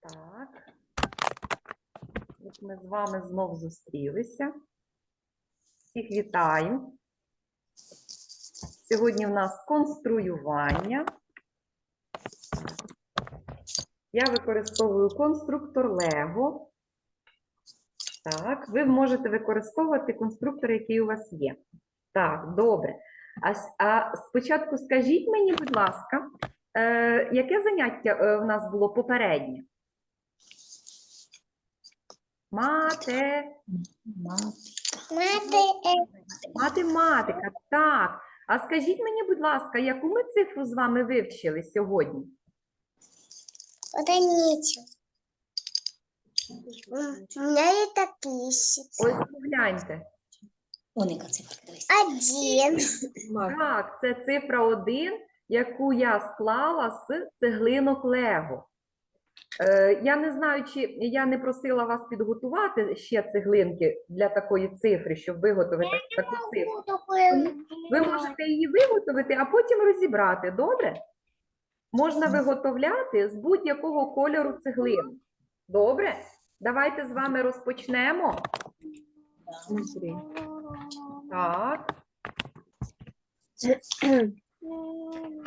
Так. От ми з вами знов зустрілися. Всіх вітаю. Сьогодні в нас конструювання. Я використовую конструктор Лего. Так, ви можете використовувати конструктор, який у вас є. Так, добре. А, а спочатку скажіть мені, будь ласка, е, яке заняття е, в нас було попереднє? Мате... Математика, так. А скажіть мені, будь ласка, яку ми цифру з вами вивчили сьогодні? Одиницю. У меня и такие Ось погляньте. Вон яка цифра. Один. Так, це цифра 1, яку я склала з цеглинок Лего. Е, я не знаю, чи я не просила вас підготувати ще цеглинки для такої цифри, щоб виготовити таку цифру. Ви можете її виготовити, а потім розібрати. Добре? Можна виготовляти з будь-якого кольору цеглин. Добре? Давайте з вами розпочнемо. Так.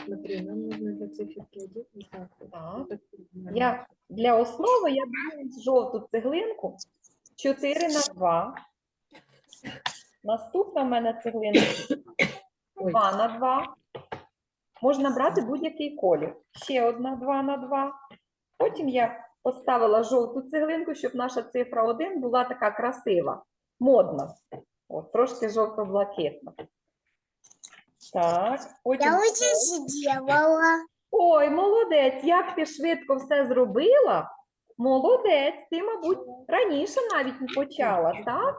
Смотри, нам нужно для циферки один и Так. Так, Я для основи я беру жовту цеглинку 4 на 2. Наступна в мене цеглинка 2 на 2. Можна брати будь-який колір. Ще одна 2 на 2. Потім я поставила жовту цеглинку, щоб наша цифра 1 була така красива, модна. От, трошки жовто-блакитна. Так, потім. Я очень сделала. Ой, молодець, як ти швидко все зробила. Молодець, ти, мабуть, раніше навіть почала, так?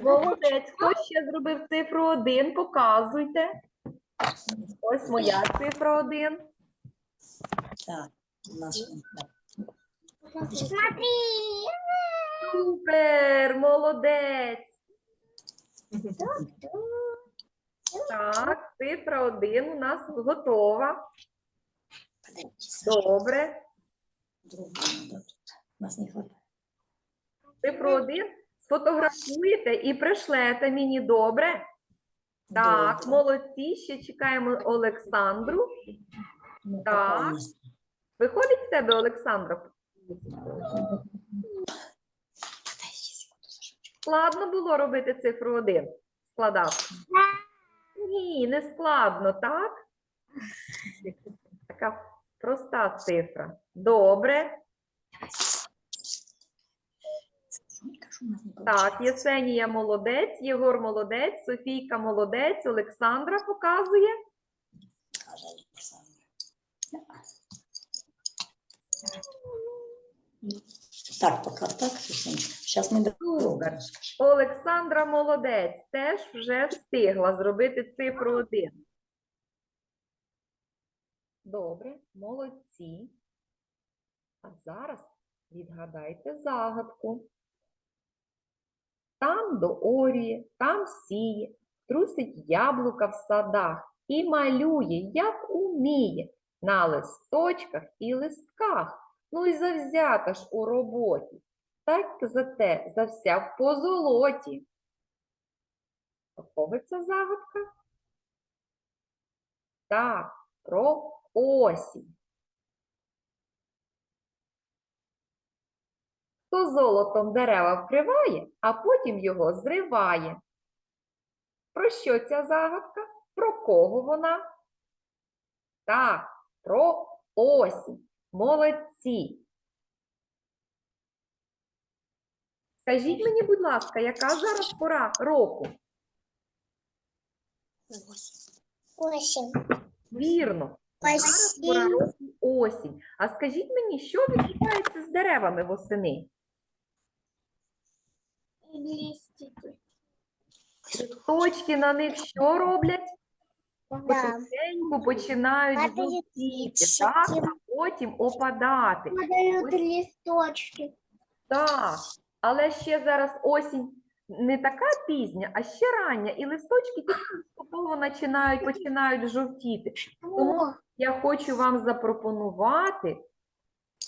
Молодець, хто ще зробив цифру 1, показуйте. Ось моя цифра 1. Так, Смотри. Супер, молодець. Так, цифра 1 у нас готова. Добре. Нас не хватає. Цифру 1 сфотографуєте і пришлете мені, добре? Так, молодці, ще чекаємо Олександру. Ну, так. Виходить в тебе, Олександра? Складно було робити цифру 1? Складати? Ні, не складно, так? Така проста цифра. Добре. Так. Єсенія молодець, Єгор молодець, Софійка молодець, Олександра показує. Каже Олександр. Так, пока так, Сейчас ми Супер. Олександра молодець, теж вже встигла зробити цифру 1. Добре, молодці. А зараз відгадайте загадку. Там доорює, там сіє, трусить яблука в садах і малює, як уміє, на листочках і листках. Ну і завзята ж у роботі. Так зате зався в позолоті. Про кого це загадка? Так, про осінь. Хто золотом дерева вкриває, а потім його зриває. Про що ця загадка? Про кого вона? Так, про осінь. Молодці. Скажіть мені, будь ласка, яка зараз пора року? Восемь. Вірно, зараз пора року осінь. А скажіть мені, що відбувається з деревами восени? Листики. Точки на них що роблять? Да. Потихеньку починають жовтіти, так, листочки. Потім опадати. Падают листочки. Так, але ще зараз осінь не така пізня, а ще рання, і листочки тільки поступово починають, починають жовтіти. Тому я хочу вам запропонувати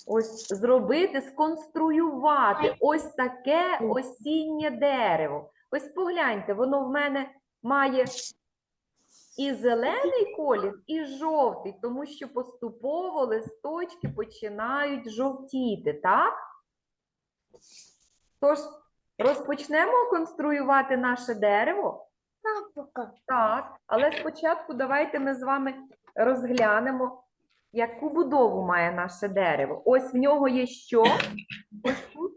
ось зробити, сконструювати ось таке осіннє дерево. Ось погляньте, воно в мене має і зелений колір, і жовтий, тому що поступово листочки починають жовтіти, так? Тож розпочнемо конструювати наше дерево. Так, але спочатку давайте ми з вами розглянемо, яку будову має наше дерево. Ось в нього є що? Ось тут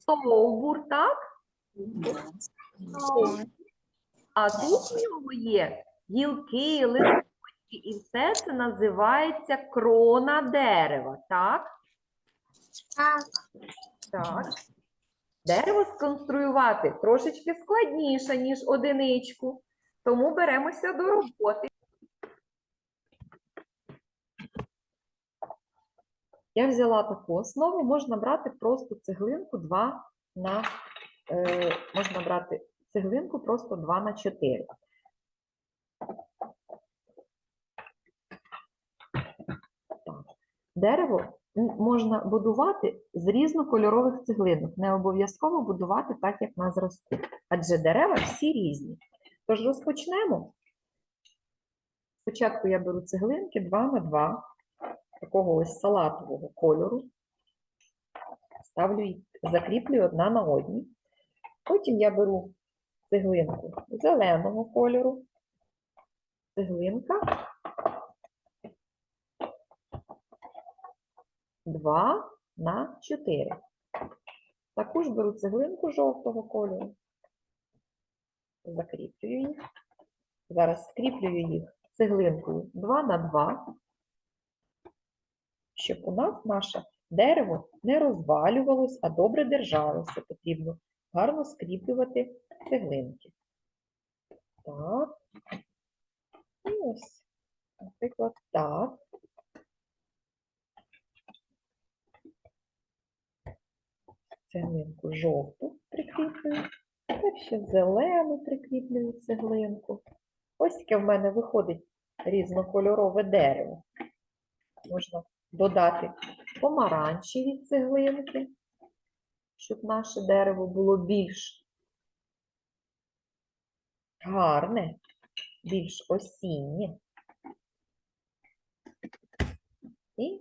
стовбур, так? А тут в нього є гілки, листочки, і все це називається крона дерева, так? так, Так. Дерево сконструювати трошечки складніше, ніж одиничку, тому беремося до роботи. Я взяла таку основу, можна брати просто цеглинку 2 на е, можна брати цеглинку просто 2 на 4. Дерево можна будувати з різнокольорових цеглинок. Не обов'язково будувати так, як на зразку, адже дерева всі різні. Тож розпочнемо. Спочатку я беру цеглинки 2 на 2 такого ось салатового кольору. Ставлю їх, закріплюю одна на одній. Потім я беру цеглинку зеленого кольору, цеглинка 2 на 4. Також беру цеглинку жовтого кольору, закріплюю їх. Зараз скріплюю їх цеглинкою 2 на 2, щоб у нас наше дерево не розвалювалось, а добре держалося. Потрібно гарно скріплювати цеглинки. Так. І ось, наприклад, так. Цеглинку жовту прикріплюю. Тепер ще зелену прикріплюю цеглинку. Ось таке в мене виходить різнокольорове дерево. Можна додати помаранчеві цеглинки, щоб наше дерево було більш гарне, більш осіннє. І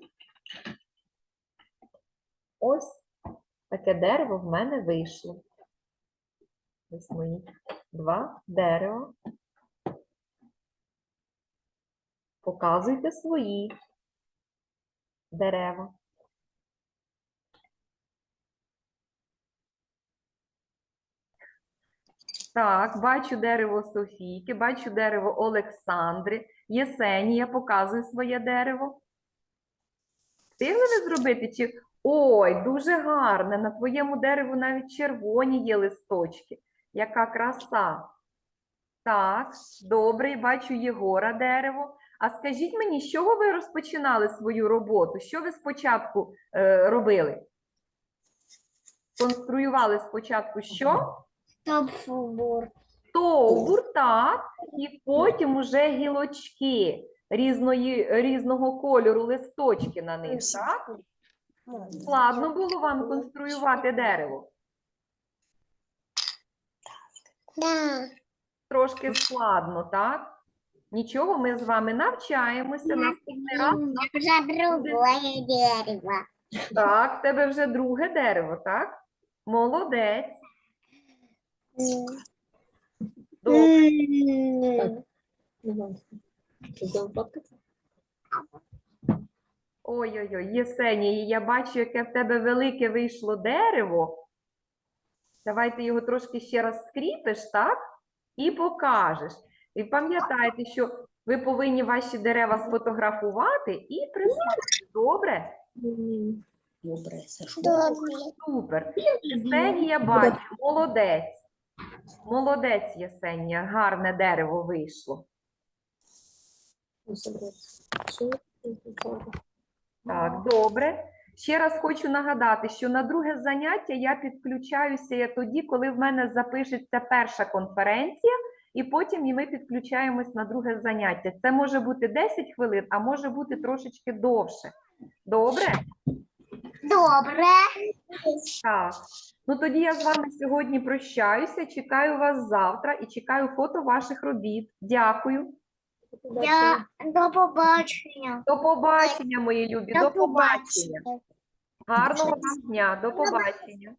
ось таке дерево в мене вийшло. Ось мої два дерева. Показуйте свої дерева. Так, бачу дерево Софійки, бачу дерево Олександри. Єсенія, показуй своє дерево. Встигли ви зробити? Чи... Ой, дуже гарне. На твоєму дереву навіть червоні є листочки. Яка краса. Так, добре, бачу Єгора дерево. А скажіть мені, з чого ви розпочинали свою роботу? Що ви спочатку е, робили? Конструювали спочатку що? Стопфубур, Стовбур, так, і потім уже гілочки різної, різного кольору, листочки на них, так? Складно було вам конструювати дерево? да, Трошки складно, так? Нічого, ми з вами навчаємося. Наступний раз. уже другое дерево. Так, в тебе вже друге дерево, так? Молодець. Добре. Ой-ой-ой, Єсенія, я бачу, яке в тебе велике вийшло дерево. Давайте його трошки ще раз скріпиш, так? І покажеш. І пам'ятайте, що ви повинні ваші дерева сфотографувати і прислати. Добре? Добре, Сашко. Добре. Супер. Єсенія бачу, молодець. Молодець, Єсенія, гарне дерево вийшло. Так, добре. Ще раз хочу нагадати, що на друге заняття я підключаюся я тоді, коли в мене запишеться перша конференція, і потім і ми підключаємось на друге заняття. Це може бути 10 хвилин, а може бути трошечки довше. Добре? Добре. Так. Ну тоді я з вами сьогодні прощаюся. Чекаю вас завтра і чекаю фото ваших робіт. Дякую. Я до побачення. До побачення, мої любі. До побачення. Гарного вам дня. До побачення.